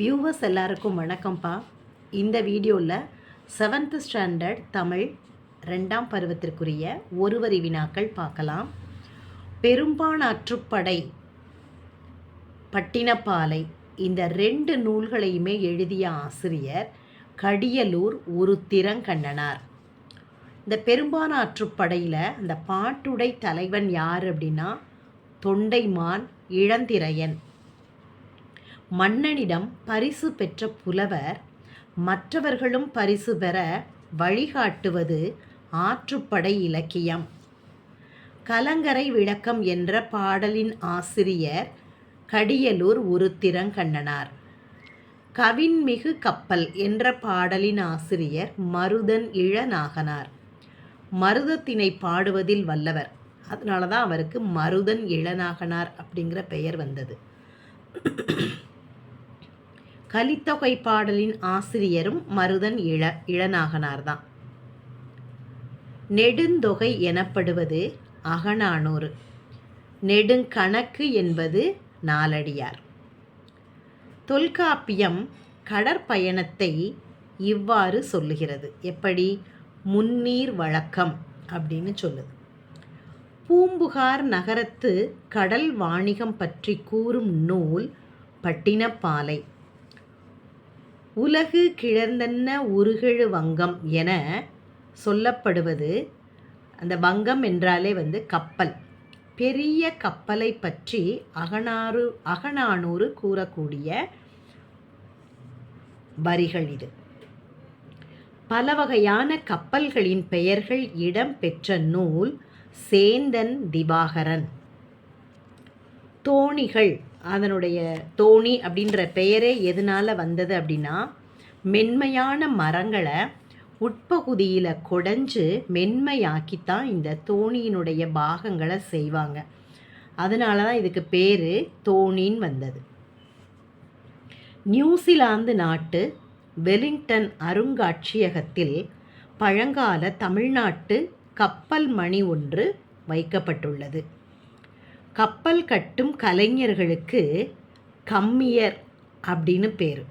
Viewers எல்லாருக்கும் வணக்கம்ப்பா. இந்த வீடியோவில் செவன்த் ஸ்டாண்டர்ட் தமிழ் ரெண்டாம் பருவத்திற்குரிய ஒருவரி வினாக்கள் பார்க்கலாம். பெரும்பானாற்றுப்படை பட்டினப்பாலை இந்த ரெண்டு நூல்களையுமே எழுதிய ஆசிரியர் கடியலூர் உருத்திரங்கண்ணனார். இந்த பெரும்பானாற்றுப்படையில் அந்த பாட்டுடை தலைவன் யார் அப்படின்னா தொண்டைமான் இளந்திரையன். மன்னனிடம் பரிசு பெற்ற புலவர் மற்றவர்களும் பரிசு பெற வழிகாட்டுவது ஆற்றுப்படை இலக்கியம். கலங்கரை விளக்கம் என்ற பாடலின் ஆசிரியர் கடியலூர் உருத்திரங்கண்ணனார். கவின்மிகு கப்பல் என்ற பாடலின் ஆசிரியர் மருதன் இளநாகனார். மருதத்தினை பாடுவதில் வல்லவர். அதனால தான் அவருக்கு மருதன் இளநாகனார் அப்படிங்கிற பெயர் வந்தது. கலித்தொகை பாடலின் ஆசிரியரும் மருதன் இள இளநாகனார் தான் நெடுந்தொகை எனப்படுவது அகநானூறு. நெடுங்கணக்கு என்பது நாலடியார். தொல்காப்பியம் கடற்பயணத்தை இவ்வாறு சொல்லுகிறது. எப்படி? முன்னீர் வழக்கம் அப்படின்னு சொல்லுது. பூம்புகார் நகரத்து கடல் வாணிகம் பற்றி கூறும் நூல் பட்டினப்பாலை. உலகு கிளர்ந்தன்ன உருகெழு வங்கம் என சொல்லப்படுவது அந்த வங்கம் என்றாலே வந்து கப்பல். பெரிய கப்பலை பற்றி அகனாறு அகநானூறு கூறக்கூடிய வரிகள் இது. பல வகையான கப்பல்களின் பெயர்கள் இடம் பெற்ற நூல் சேந்தன் திவாகரன். தோணிகள் அதனுடைய தோணி அப்படின்ற பெயரே எதனால் வந்தது அப்படின்னா மென்மையான மரங்களை உட்பகுதியில் கொடைஞ்சு மென்மையாக்கித்தான் இந்த தோணியினுடைய பாகங்களை செய்வாங்க. அதனால தான் இதுக்கு பேர் தோணின்னு வந்தது. நியூசிலாந்து நாட்டு வெலிங்டன் அருங்காட்சியகத்தில் பழங்கால தமிழ்நாட்டு கப்பல் மணி ஒன்று வைக்கப்பட்டுள்ளது. கப்பல் கட்டும் கலைஞர்களுக்கு கம்மியர் அப்படின்னு பேர்.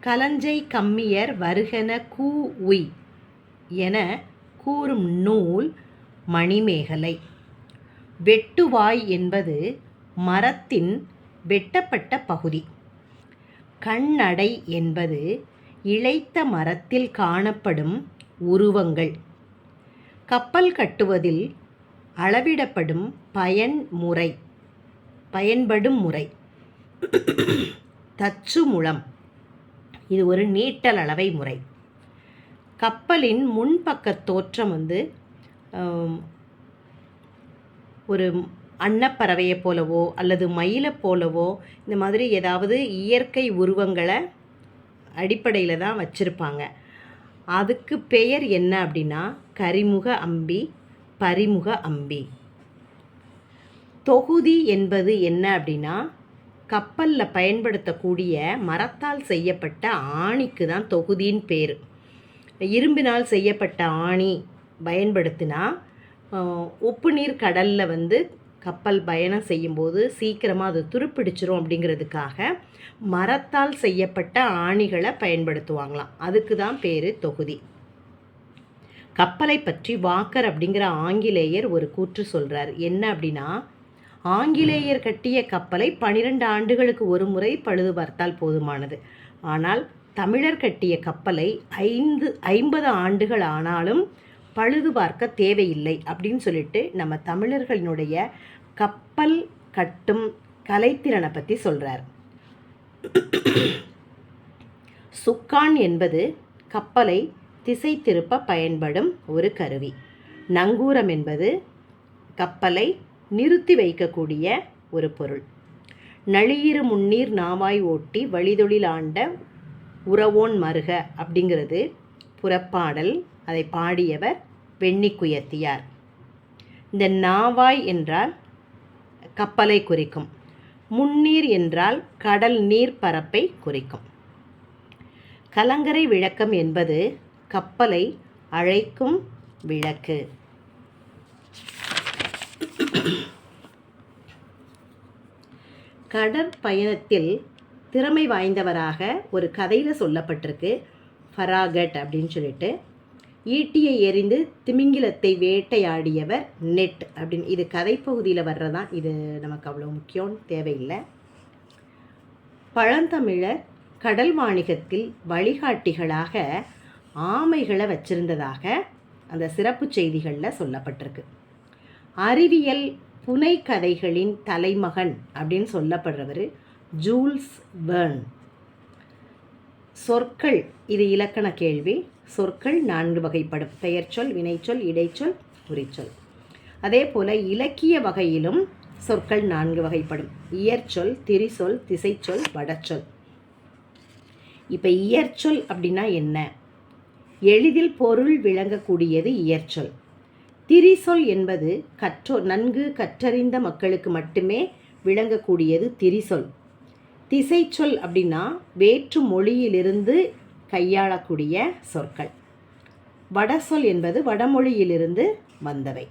கலஞ்சை கம்மியர் வருகன கூ உய் என கூறும் நூல் மணிமேகலை. வெட்டுவாய் என்பது மரத்தின் வெட்டப்பட்ட பகுதி. கண்ணடை என்பது இழைத்த மரத்தில் காணப்படும் உருவங்கள். கப்பல் கட்டுவதில் அளவிடப்படும் பயன்முறை. பயன்படும் முறை. தச்சு முழம் இது ஒரு நீட்டல் அளவை முறை. கப்பலின் முன்பக்க தோற்றம் வந்து ஒரு அன்னப்பறவையை போலவோ அல்லது மயிலை போலவோ இந்த மாதிரி ஏதாவது இயற்கை உருவங்களை அடிப்படையில் தான் வச்சுருப்பாங்க. அதுக்கு பெயர் என்ன அப்படின்னா கரிமுக அம்பி பரிமுக அம்பி. தொகுதி என்பது என்ன அப்படின்னா கப்பலில் பயன்படுத்தக்கூடிய மரத்தால் செய்யப்பட்ட ஆணிக்கு தான் தொகுதின்னு பேர். இரும்பினால் செய்யப்பட்ட ஆணி பயன்படுத்தினா உப்பு நீர் கடலில் வந்து கப்பல் பயணம் செய்யும்போது சீக்கிரமாக அது துருப்பிடிச்சிரும் அப்படிங்கிறதுக்காக மரத்தால் செய்யப்பட்ட ஆணிகளை பயன்படுத்துவாங்களாம். அதுக்கு தான் பேர் தொகுதி. கப்பலை பற்றி வாக்கர் அப்படிங்கிற ஆங்கிலேயர் ஒரு கூற்று சொல்கிறார் என்ன அப்படின்னா ஆங்கிலேயர் கட்டிய கப்பலை பனிரெண்டு ஆண்டுகளுக்கு ஒரு முறை பழுது பார்த்தால் போதுமானது. ஆனால் தமிழர் கட்டிய கப்பலை ஐந்து ஐம்பது ஆண்டுகள் ஆனாலும் பழுது பார்க்க தேவையில்லை அப்படின்னு சொல்லிட்டு நம்ம தமிழர்களினுடைய கப்பல் கட்டும் கலைத்திறனை பற்றி சொல்கிறார் சுக்கான் என்பது கப்பலை திசை திருப்ப பயன்படும் ஒரு கருவி. நங்கூரம் என்பது கப்பலை நிறுத்தி வைக்கக்கூடிய ஒரு பொருள். நளியிரு முன்னீர் நாவாய் ஓட்டி வழிதொழில் ஆண்ட உறவோன் மருக அப்படிங்கிறது புறப்பாடல். அதை பாடியவர் வெண்ணிக்குயத்தியார் இந்த நாவாய் என்றால் கப்பலை குறிக்கும். முன்னீர் என்றால் கடல் நீர் பரப்பை குறிக்கும். கலங்கரை விளக்கம் என்பது கப்பலை அழைக்கும் விளக்கு. கடற்பயணத்தில் திறமை வாய்ந்தவராக ஒரு கதையில் சொல்லப்பட்டிருக்கு. ஃபராகட் அப்படின்னு சொல்லிட்டு. ஈட்டியை எறிந்து திமிங்கிலத்தை வேட்டையாடியவர் நெட் அப்படின்னு. இது கதைப்பகுதியில் வர்றதான் இது நமக்கு அவ்வளோ முக்கியம் தேவையில்லை. பழந்தமிழர் கடல் வாணிகத்தில் வழிகாட்டிகளாக ஆமைகளை வச்சிருந்ததாக அந்த சிறப்பு செய்திகளில் சொல்லப்பட்டிருக்கு. அறிவியல் புனைக்கதைகளின் தலைமகன் அப்படின்னு சொல்லப்படுறவர் ஜூல்ஸ் பெர்ன் சொற்கள் இது இலக்கண கேள்வி. சொற்கள் நான்கு வகைப்படும். பெயர்ச்சொல் வினைச்சொல் இடைச்சொல் குறிச்சொல் அதே போல் இலக்கிய வகையிலும் சொற்கள் நான்கு வகைப்படும். இயற்சொல் திரிசொல் திசைச்சொல் வடச்சொல் இப்போ இயற்சொல் அப்படின்னா என்ன? எளிதில் பொருள் விளங்கக்கூடியது இயற்சொல். திரிசொல் என்பது கற்றோ நன்கு கற்றறிந்த மக்களுக்கு மட்டுமே விளங்கக்கூடியது திரிசொல். திசைச்சொல் அப்படின்னா வேற்று மொழியிலிருந்து கையாளக்கூடிய சொற்கள். வடசொல் என்பது வடமொழியிலிருந்து வந்தவை.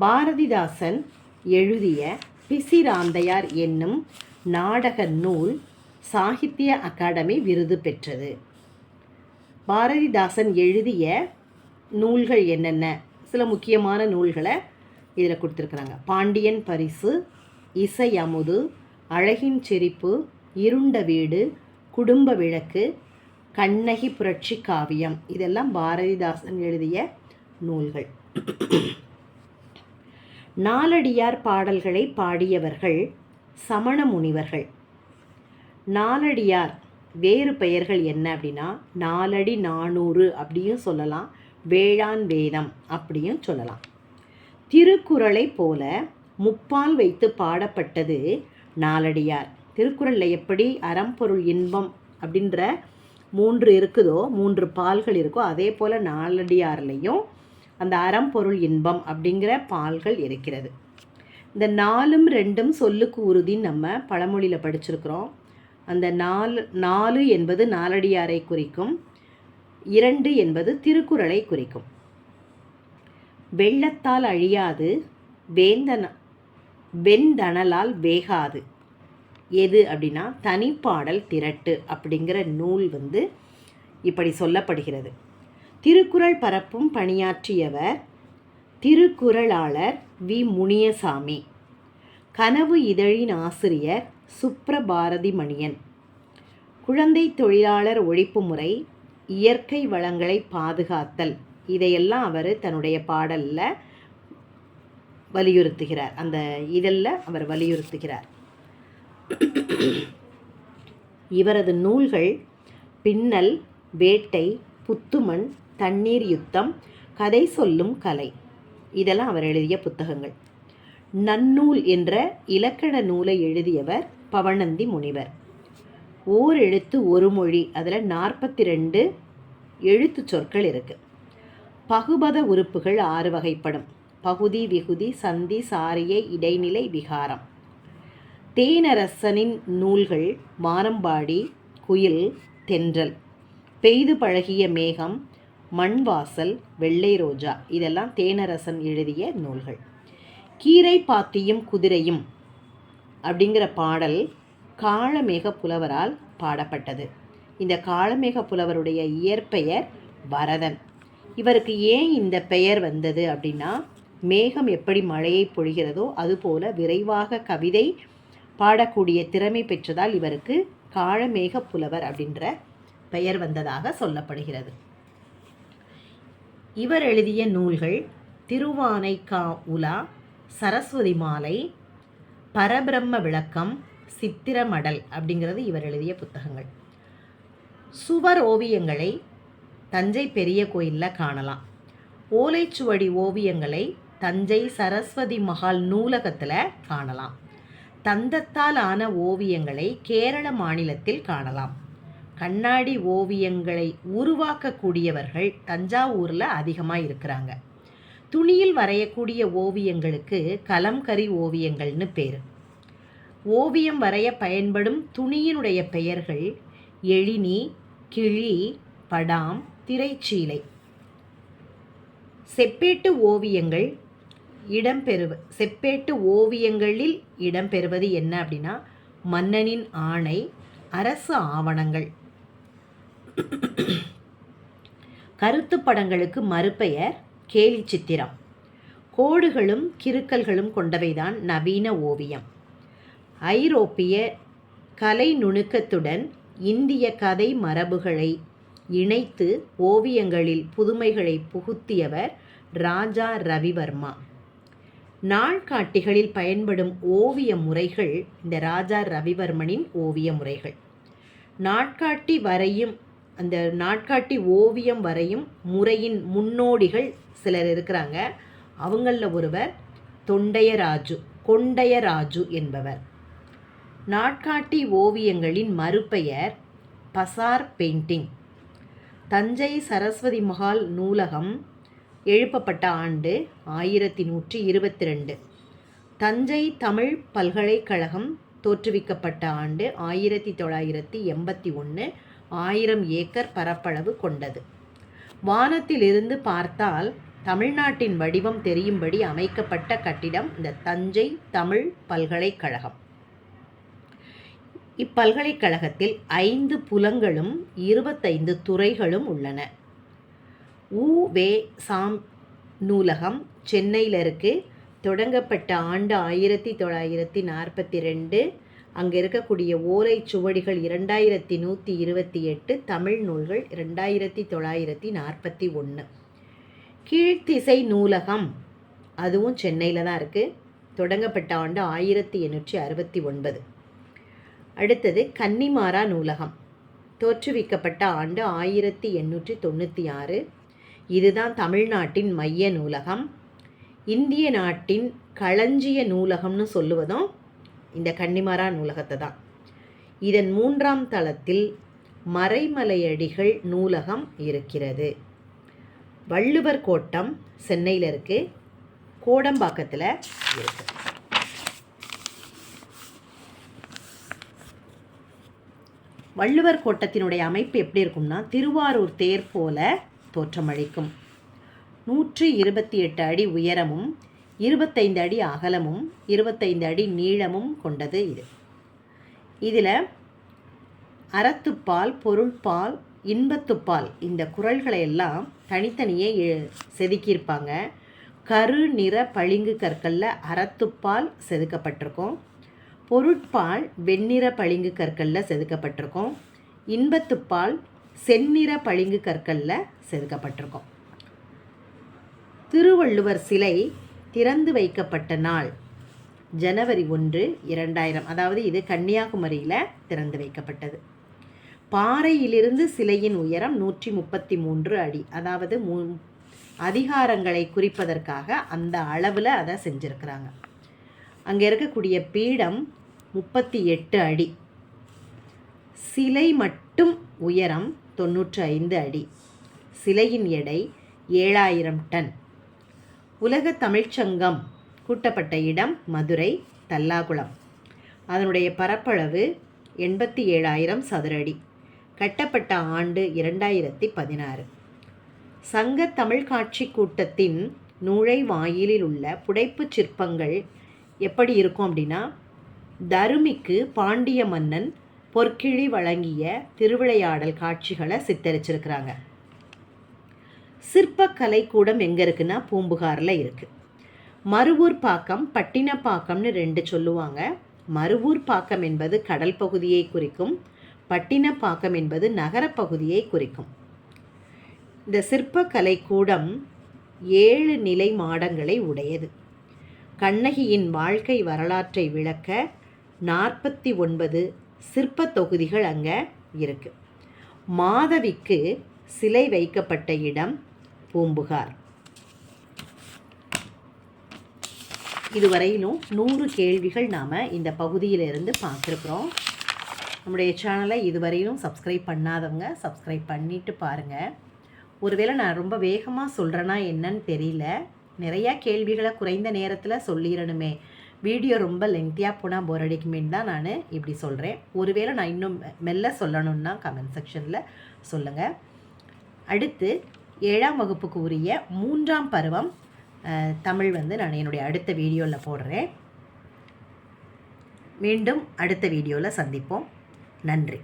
பாரதிதாசன் எழுதிய பிசிராந்தையார் என்னும் நாடக நூல் சாகித்ய அகாடமி விருது பெற்றது. பாரதிதாசன் எழுதிய நூல்கள் என்னென்ன? சில முக்கியமான நூல்களை இதில் கொடுத்துருக்குறாங்க. பாண்டியன் பரிசு இசை அமுது அழகின் செறிப்பு இருண்ட வீடு குடும்ப விளக்கு கண்ணகி புரட்சி காவியம். இதெல்லாம் பாரதிதாசன் எழுதிய நூல்கள். நாலடியார் பாடல்களை பாடியவர்கள் சமண முனிவர்கள். நாலடியார் வேறு பெயர்கள் என்ன அப்படின்னா நாலடி நானூறு அப்படியும் சொல்லலாம் வேளாண் வேதம் அப்படியும் சொல்லலாம். திருக்குறளை போல முப்பால் வைத்து பாடப்பட்டது நாலடியார். திருக்குறளில் எப்படி அறம்பொருள் இன்பம் அப்படின்ற மூன்று இருக்குதோ மூன்று பால்கள் இருக்கோ அதே போல் நாலடியார்லேயும் அந்த அறம்பொருள் இன்பம் அப்படிங்கிற பால்கள் இருக்கிறது. இந்த நாலும் ரெண்டும் சொல்லுக்கு உறுதின்னு நம்ம பழமொழியில் படிச்சிருக்கிறோம். அந்த நாலு நாலு என்பது நாலடியாரை குறிக்கும் இரண்டு என்பது திருக்குறளை குறிக்கும். வெள்ளத்தால் அழியாது வேந்தன வெந்தணலால் வேகாது. எது அப்படின்னா தனிப்பாடல் திரட்டு அப்படிங்கிற நூல் வந்து இப்படி சொல்லப்படுகிறது. திருக்குறள் பரப்பும் பணியாற்றியவர் திருக்குறளாளர் வி. முனியசாமி. கனவு இதழின் ஆசிரியர் சுப்ரபாரதி மணியன் குழந்தை தொழிலாளர் ஒழிப்பு முறை இயற்கை வளங்களை பாதுகாத்தல். இதையெல்லாம் அவர் தன்னுடைய பாடலில் வலியுறுத்துகிறார். அந்த இதழில் அவர் வலியுறுத்துகிறார். இவரது நூல்கள் பின்னல் வேட்டை புத்துமண் தண்ணீர் யுத்தம் கதை சொல்லும் கலை. இதெல்லாம் அவர் எழுதிய புத்தகங்கள். நன்னூல் என்ற இலக்கண நூலை எழுதியவர் பவணந்தி முனிவர். ஓர் எழுத்து ஒரு மொழி. அதில் நாற்பத்தி ரெண்டு எழுத்து சொற்கள் இருக்குது பகுபத உறுப்புகள் ஆறு வகைப்படும். பகுதி விகுதி சந்தி சாரிய இடைநிலை விகாரம். தேனரசனின் நூல்கள் மாரம்பாடி குயில் தென்றல். பெய்து பழகிய மேகம் மண்வாசல் வெள்ளை ரோஜா. இதெல்லாம் தேனரசன் எழுதிய நூல்கள். கீரை பாத்தியும் குதிரையும் அப்படிங்கிற பாடல் காளமேக புலவரால் பாடப்பட்டது. இந்த காளமேக புலவருடைய இயற்பெயர் வரதன் இவருக்கு ஏன் இந்த பெயர் வந்தது அப்படின்னா மேகம் எப்படி மழையை பொழிகிறதோ அதுபோல விரைவாக கவிதை பாடக்கூடிய திறமை பெற்றதால் இவருக்கு காளமேக புலவர் அப்படின்ற பெயர் வந்ததாக சொல்லப்படுகிறது. இவர் எழுதிய நூல்கள் திருவானைக்கா உலா சரஸ்வதி மாலை பரபிரம்ம விளக்கம் சித்திரமடல் அப்படிங்கிறது இவர் எழுதிய புத்தகங்கள். சுவர் ஓவியங்களை தஞ்சை பெரிய கோயிலில் காணலாம். ஓலைச்சுவடி ஓவியங்களை தஞ்சை சரஸ்வதி மகால் நூலகத்தில் காணலாம். தந்தத்தால் ஆன ஓவியங்களை கேரள மாநிலத்தில் காணலாம். கண்ணாடி ஓவியங்களை உருவாக்கக்கூடியவர்கள் தஞ்சாவூரில் அதிகமாக இருக்கிறாங்க. துணியில் வரையக்கூடிய ஓவியங்களுக்கு கலம்கரி ஓவியங்கள்னு பேர். ஓவியம் வரைய பயன்படும் துணியினுடைய பெயர்கள் எழினி கிளி படாம் திரைச்சீலை. செப்பேட்டு ஓவியங்கள் இடம்பெறுவ செப்பேட்டு ஓவியங்களில் இடம்பெறுவது என்ன அப்படின்னா மன்னனின் ஆணை அரசு ஆவணங்கள். கருத்து படங்களுக்கு மறுபெயர் கேலி சித்திரம். கோடுகளும் கிறுக்கல்களும் கொண்டவைதான் நவீன ஓவியம். ஐரோப்பிய கலை நுணுக்கத்துடன் இந்திய கதை மரபுகளை இணைத்து ஓவியங்களில் புதுமைகளை புகுத்தியவர் ராஜா ரவிவர்மா. நாள்காட்டிகளில் பயன்படும் ஓவிய முறைகள் இந்த ராஜா ரவிவர்மனின் ஓவிய முறைகள். நாட்காட்டி வரையும் அந்த நாட்காட்டி ஓவியம் வரையும் முறையின் முன்னோடிகள் சிலர் இருக்கிறாங்க. அவங்களில் ஒருவர் தொண்டையராஜு கொண்டையராஜு என்பவர். நாட்காட்டி ஓவியங்களின் மறுபெயர் பசார் பெயிண்டிங். தஞ்சை சரஸ்வதி மஹால் நூலகம் எழுப்பப்பட்ட ஆண்டு ஆயிரத்தி நூற்றி இருபத்தி ரெண்டு. தஞ்சை தமிழ் பல்கலைக்கழகம் தோற்றுவிக்கப்பட்ட ஆண்டு ஆயிரத்தி தொள்ளாயிரத்தி எண்பத்தி ஒன்று. ஆயிரம் ஏக்கர் பரப்பளவு கொண்டது. வானத்திலிருந்து பார்த்தால் தமிழ்நாட்டின் வடிவம் தெரியும்படி அமைக்கப்பட்ட கட்டிடம் இந்த தஞ்சை தமிழ் பல்கலைக்கழகம். இப்பல்கலைக்கழகத்தில் ஐந்து புலங்களும் இருபத்தைந்து துறைகளும் உள்ளன. உ. வே. சாம். நூலகம் சென்னையில் இருக்குது தொடங்கப்பட்ட ஆண்டு ஆயிரத்தி தொள்ளாயிரத்தி நாற்பத்தி ரெண்டு அங்கே இருக்கக்கூடிய ஓலை சுவடிகள் இரண்டாயிரத்தி நூற்றி இருபத்தி எட்டு தமிழ் நூல்கள் ரெண்டாயிரத்தி தொள்ளாயிரத்தி நாற்பத்தி ஒன்று. கீழ்த்திசை நூலகம் அதுவும் சென்னையில் தான் இருக்குது தொடங்கப்பட்ட ஆண்டு ஆயிரத்தி எண்ணூற்றி அறுபத்தி ஒன்பது. அடுத்தது கன்னிமாரா நூலகம் தோற்றுவிக்கப்பட்ட ஆண்டு ஆயிரத்தி எண்ணூற்றி தொண்ணூற்றி ஆறு. இதுதான் தமிழ்நாட்டின் மைய நூலகம். இந்திய நாட்டின் களஞ்சிய நூலகம்னு சொல்லுவதும் இந்த கன்னிமாரா நூலகத்தை தான். இதன் மூன்றாம் தளத்தில் மறைமலையடிகள் நூலகம் இருக்கிறது. வள்ளுவர் கோட்டம் சென்னையில் இருக்குது கோடம்பாக்கத்தில் இருக்குது வள்ளுவர் கோட்டத்தினுடைய அமைப்பு எப்படி இருக்கும்னா திருவாரூர் தேர் போல தோற்றமளிக்கும். நூற்றி இருபத்தி எட்டு அடி உயரமும் இருபத்தைந்து அடி அகலமும் இருபத்தைந்து அடி நீளமும் கொண்டது இது. இதில் அறத்துப்பால் பொருள்பால் இன்பத்துப்பால் இந்த குரல்களை எல்லாம் தனித்தனியே செதுக்கியிருப்பாங்க. கரு நிற பளிங்கு கற்களில் அறத்துப்பால் செதுக்கப்பட்டிருக்கும். பொருட்பால் வெண்ணிற பளிங்கு கற்களில் செதுக்கப்பட்டிருக்கும். இன்பத்துப்பால் செந்நிற பளிங்கு கற்களில் செதுக்கப்பட்டிருக்கும். திருவள்ளுவர் சிலை திறந்து வைக்கப்பட்ட நாள். ஜனவரி ஒன்று இரண்டாயிரம். அதாவது இது கன்னியாகுமரியில் திறந்து வைக்கப்பட்டது. பாறையிலிருந்து சிலையின் உயரம் நூற்றி முப்பத்தி மூன்று அடி. அதாவது மூ அதிகாரங்களை குறிப்பதற்காக அந்த அளவில் அதை செஞ்சுருக்கிறாங்க. அங்கே இருக்கக்கூடிய பீடம் முப்பத்தி எட்டு அடி. சிலை மட்டும் உயரம் தொண்ணூற்றி ஐந்து அடி. சிலையின் எடை ஏழாயிரம் டன். உலக தமிழ்ச்சங்கம் கூட்டப்பட்ட இடம் மதுரை தல்லாகுளம். அதனுடைய பரப்பளவு எண்பத்தி ஏழாயிரம் சதுரடி கட்டப்பட்ட ஆண்டு இரண்டாயிரத்தி பதினாறு சங்க தமிழ் காட்சி கூட்டத்தின் நுழைவாயிலில் உள்ள புடைப்புச் சிற்பங்கள் எப்படி இருக்கும் அப்படின்னா தருமிக்கு பாண்டிய மன்னன் பொற்கிழி வழங்கிய திருவிளையாடல் காட்சிகளை சித்தரிச்சிருக்கிறாங்க. சிற்பக்கலை கூடம் எங்கே இருக்குன்னா பூம்புகாரில் இருக்குது மருவூர் பாக்கம் பட்டினப்பாக்கம்னு ரெண்டு சொல்லுவாங்க. மருவூர் பாக்கம் என்பது கடல் பகுதியை குறிக்கும் பட்டினப்பாக்கம் என்பது நகரப்பகுதியை குறிக்கும். இந்த சிற்பக்கலை கூடம் ஏழு நிலை மாடங்களை உடையது. கண்ணகியின் வாழ்க்கை வரலாற்றை விளக்க நாற்பத்தி ஒன்பது சிற்ப தொகுதிகள் அங்கே இருக்கு. மாதவிக்கு சிலை வைக்கப்பட்ட இடம் பூம்புகார். இதுவரையிலும் நூறு கேள்விகள் நாம் இந்த பகுதியிலிருந்து பார்த்துருக்குறோம். நம்முடைய சேனலை இதுவரையிலும் சப்ஸ்கிரைப் பண்ணாதவங்க சப்ஸ்கிரைப் பண்ணிவிட்டு பாருங்கள் ஒருவேளை நான் ரொம்ப வேகமாக சொல்கிறேன்னா என்னன்னு தெரியல. நிறையா கேள்விகளை குறைந்த நேரத்தில் சொல்லிடணுமே வீடியோ ரொம்ப லெங்க்தியாக போனால் போர் அடிக்குமேன்னு தான் நான் இப்படி சொல்கிறேன் ஒருவேளை நான் இன்னும் மெல்ல சொல்லணுன்னா கமெண்ட் செக்ஷனில் சொல்லுங்கள் அடுத்து ஏழாம் வகுப்புக்கு உரிய மூன்றாம் பருவம் தமிழ் வந்து நான் என்னுடைய அடுத்த வீடியோவில் போடுறேன். மீண்டும் அடுத்த வீடியோவில் சந்திப்போம். நன்றி.